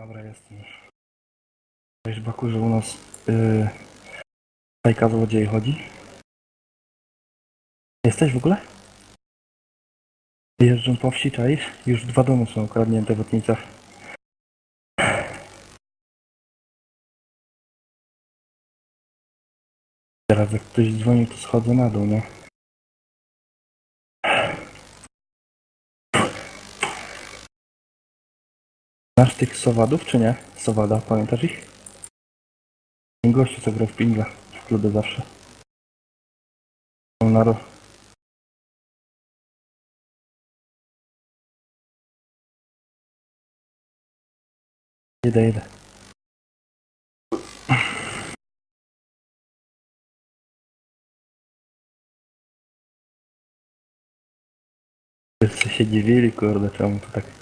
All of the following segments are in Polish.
Dobra, jestem. Wiesz, Baku, że u nas yy, fajka złodziei chodzi? Jesteś w ogóle? Jeżdżą po wsi, czaisz? Już dwa domy są ukradnięte w Otnicach. Teraz jak ktoś dzwoni, to schodzę na dół, nie? Znasz tych sowadów, czy nie? Sowada, pamiętasz ich? Ten gościu, co gra w pingla w klubie zawsze. On na ro... Jedę, jedę. Wszyscy się dziwili, kurde, czemu to tak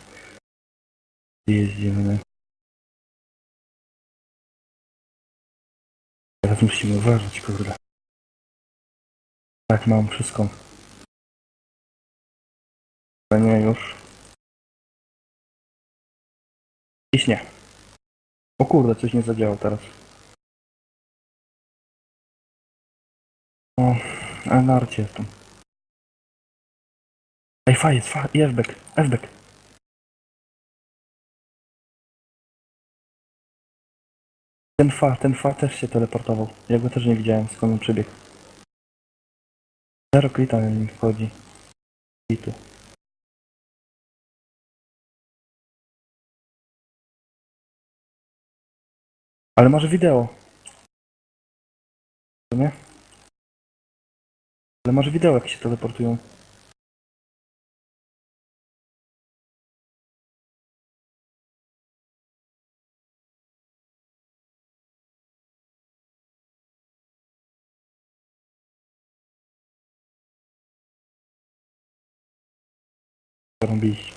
jeździmy, nie? Teraz musimy uważać, kurde. Tak, mam wszystko. Ale nie już. Ciśnie. O kurde, coś nie zadziałało teraz. O, a narcie jestem. Ej, fa jest, fa, i F-back, F-back. Ten fa, ten fa też się teleportował. Ja go też nie widziałem, skąd on przybiegł. Zero klita na nim wchodzi. I tu. Ale może wideo. Nie? Ale może wideo jak się teleportują. Robić.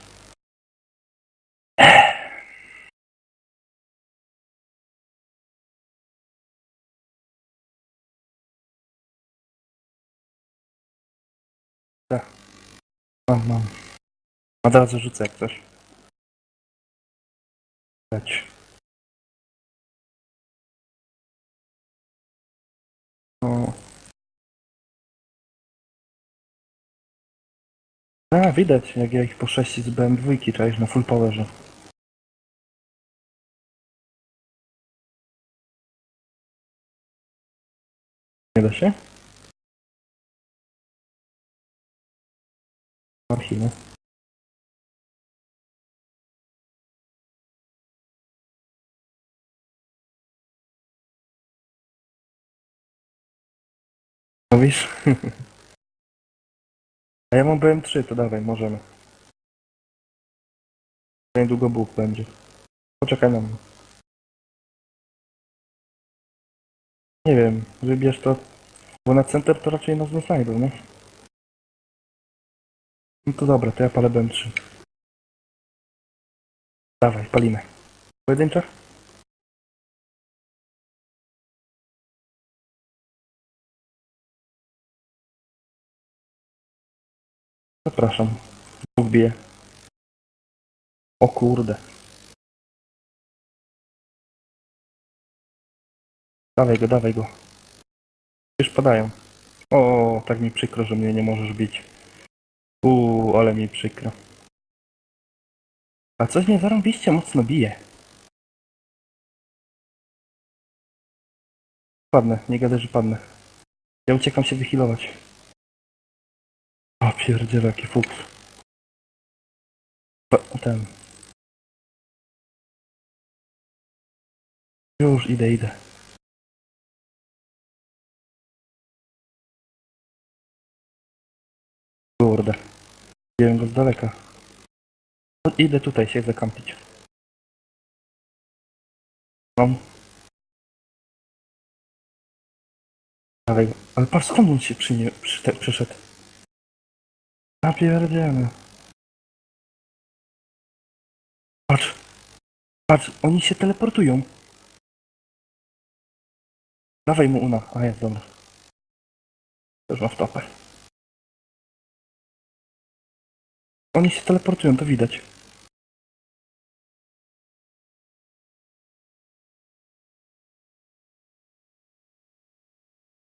Tak. Mam, mam. Od razu rzucę jak coś. A, widać jak ja ich po 6 z BMW czaisz na full powerze. Nie da się? Archiwy. Mówisz? A ja mam BM3, to dawaj, możemy. Niedługo Bóg będzie. Poczekaj na mnie. Nie wiem, wybierz to, bo na center to raczej nas nie nie? No to dobra, to ja palę BM3. Dawaj, palimy. Pojedyncza? Zapraszam. Bóg bije. O kurde. Dawaj go, dawaj go. Już padają. O, tak mi przykro, że mnie nie możesz bić. Uuu, ale mi przykro. A coś mnie zarąbiście mocno bije. Padnę, nie gadaj, że padnę. Ja uciekam się wychilować. O pierdziele, jaki fuks. Ten. Już idę, idę. Kurde. Widziałem go z daleka. No, idę tutaj się zakampić. Mam. Go. Ale patrz skąd on się przy przy, te, a. Patrz. Patrz, oni się teleportują. Dawaj mu una. A jest, dobra. Też ma w. Oni się teleportują, to widać.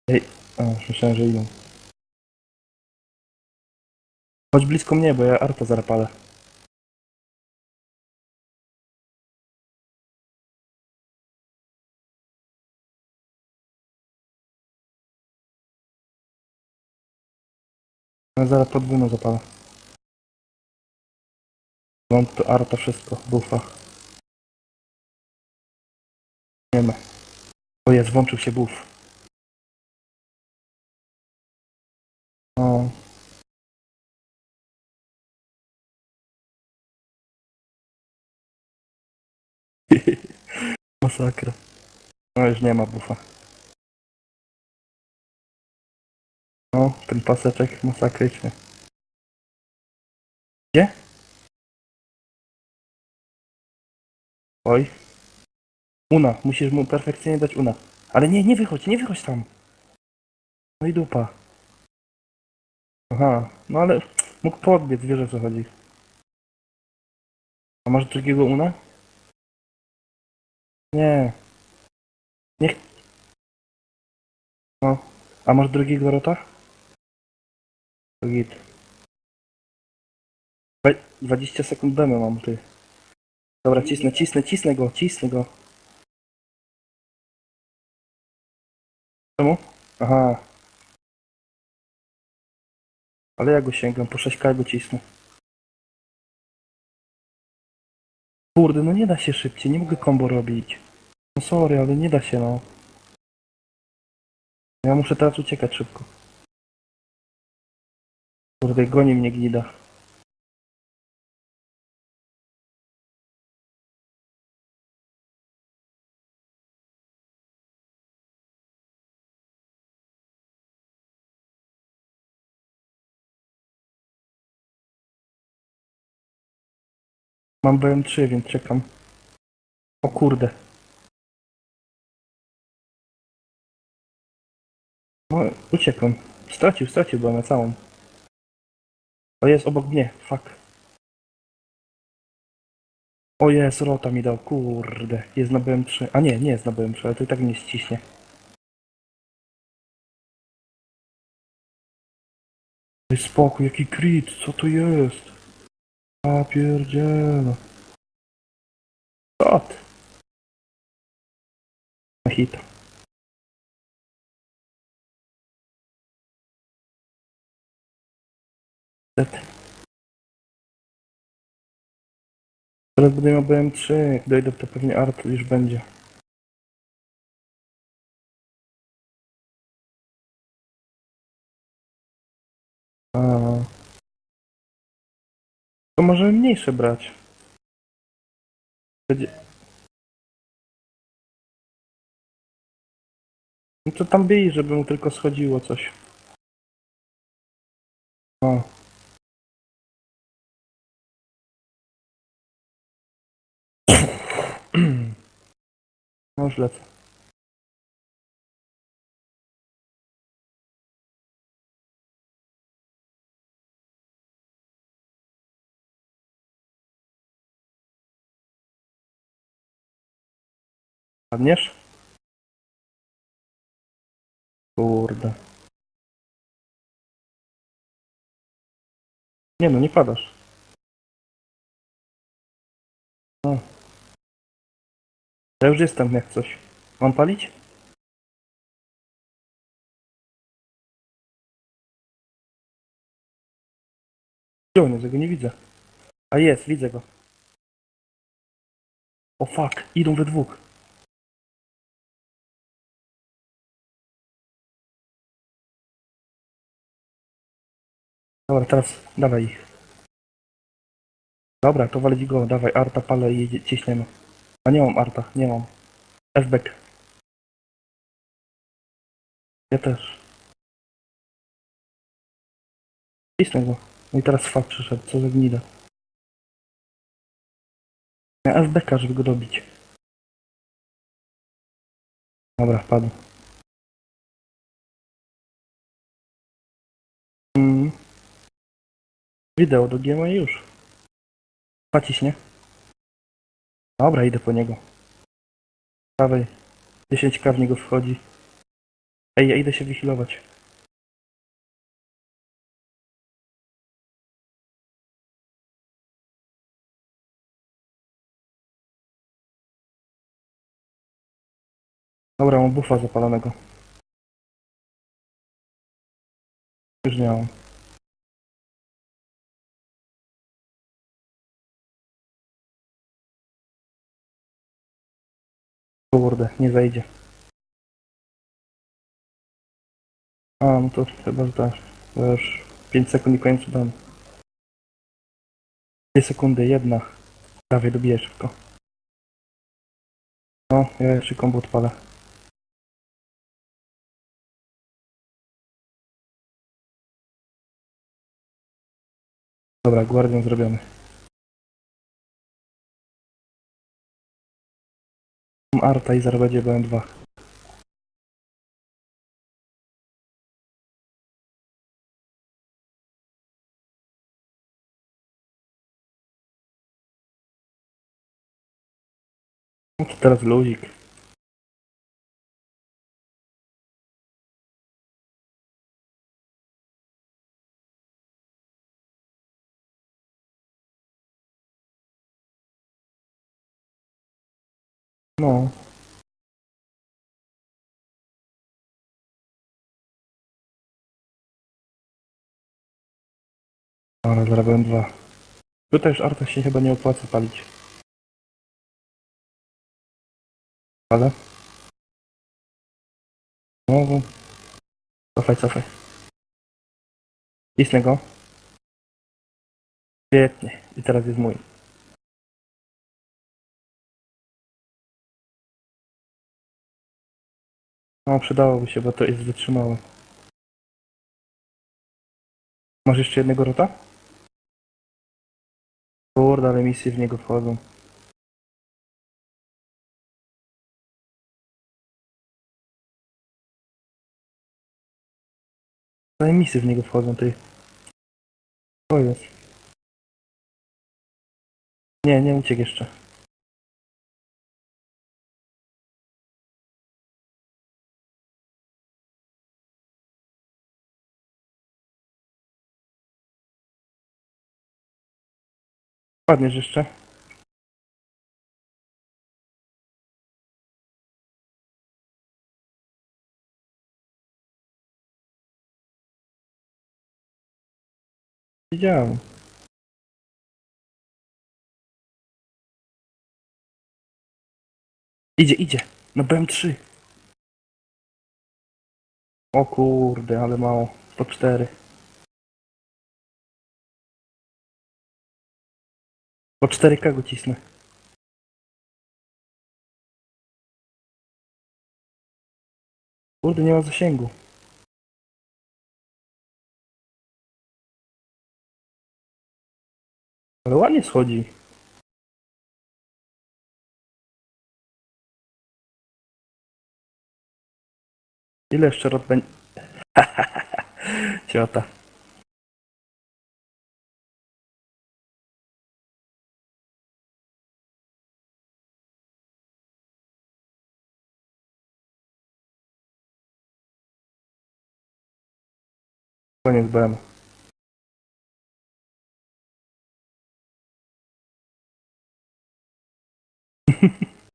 Ej, a, myślałem, że idą. Chodź blisko mnie, bo ja arta zarapalę. Ja zaraz podwójną zapalę. Mam tu arta wszystko, bufa. Nie ma. O jest, włączył się buf. Masakra. No już nie ma bufa. No, ten paseczek masakryczny. Gdzie? Oj. Una, musisz mu perfekcyjnie dać una. Ale nie, nie wychodź, nie wychodź tam. No i dupa. Aha, no ale mógł podbiec, wiesz o co chodzi. A masz drugiego una? Nie. Niech... No. A masz drugiego rota? To Git. Dwa- 20 sekund demy mam, ty. Dobra, cisnę, cisnę, cisnę go, cisnę go. Czemu? Aha. Ale ja go sięgam, po 6k go cisnę. Kurde, no nie da się szybciej, nie mogę combo robić. No sorry, ale nie da się, no. Ja muszę teraz uciekać szybko. Kurde, goni mnie gnida. Mam BM3, więc czekam. O kurde. No, uciekłem. Stracił, stracił BM całą. O, jest obok mnie, fuck. O jest, rota mi dał, kurde. Jest na BM3. A nie, nie jest na BM3, ale to i tak mnie ściśnie. Spokój, jaki crit, co to jest? A? Na hita. Niestety. Teraz będę miał BM3, jak dojdę to pewnie Art już będzie. A. To możemy mniejsze brać. Będzie... No to tam bij, żeby mu tylko schodziło coś. O. No już lecę. Padniesz? Kurde. Nie no, nie padasz. No. Ja już jestem jak coś. Mam palić? Gdzie on jest? Ja go nie widzę. A jest, widzę go. O fuck, idą we dwóch. Dobra, teraz dawaj ich. Dobra, to walić go, dawaj, arta palę i ciśniemy. A nie mam arta, nie mam. F-back. Ja też. Cisnę go. No i teraz fakt przyszedł, co za gnida. Ja F-backa, żeby go dobić. Dobra, padł. Mm. Wideo do GMA i już. Paciś, nie? Dobra, idę po niego. Prawej. 10k w niego wchodzi. Ej, ja idę się wychilować. Dobra, mam bufa zapalonego. Już nie mam. Kurde, nie zejdzie. A, no to chyba zdasz. Bo już 5 sekund i koniec dam. 2 sekundy, jedna. Prawie dobiję szybko. No, ja jeszcze kombo odpalę. Dobra, guardian zrobiony. Arta i zaraz będzie BM2. No teraz luzik. No. Ale będą dwa. Tutaj już Arta się chyba nie opłaca palić. Ale? No. Cofaj, cofaj. Cisnę go. Świetnie. I teraz jest mój. No, przydałoby się, bo to jest wytrzymałe. Masz jeszcze jednego rota? Kurde, ale misje w niego wchodzą. Ale misje w niego wchodzą, ty. To jest. Nie, nie uciekł jeszcze. Padniesz jeszcze? Widziałem. Idzie, idzie. No BM3. O kurde, ale mało. 104. Po 4K go cisnę. Kurde, nie ma zasięgu. Ale ładnie schodzi. Ile jeszcze rot będzie? Ciota. Koniec BM.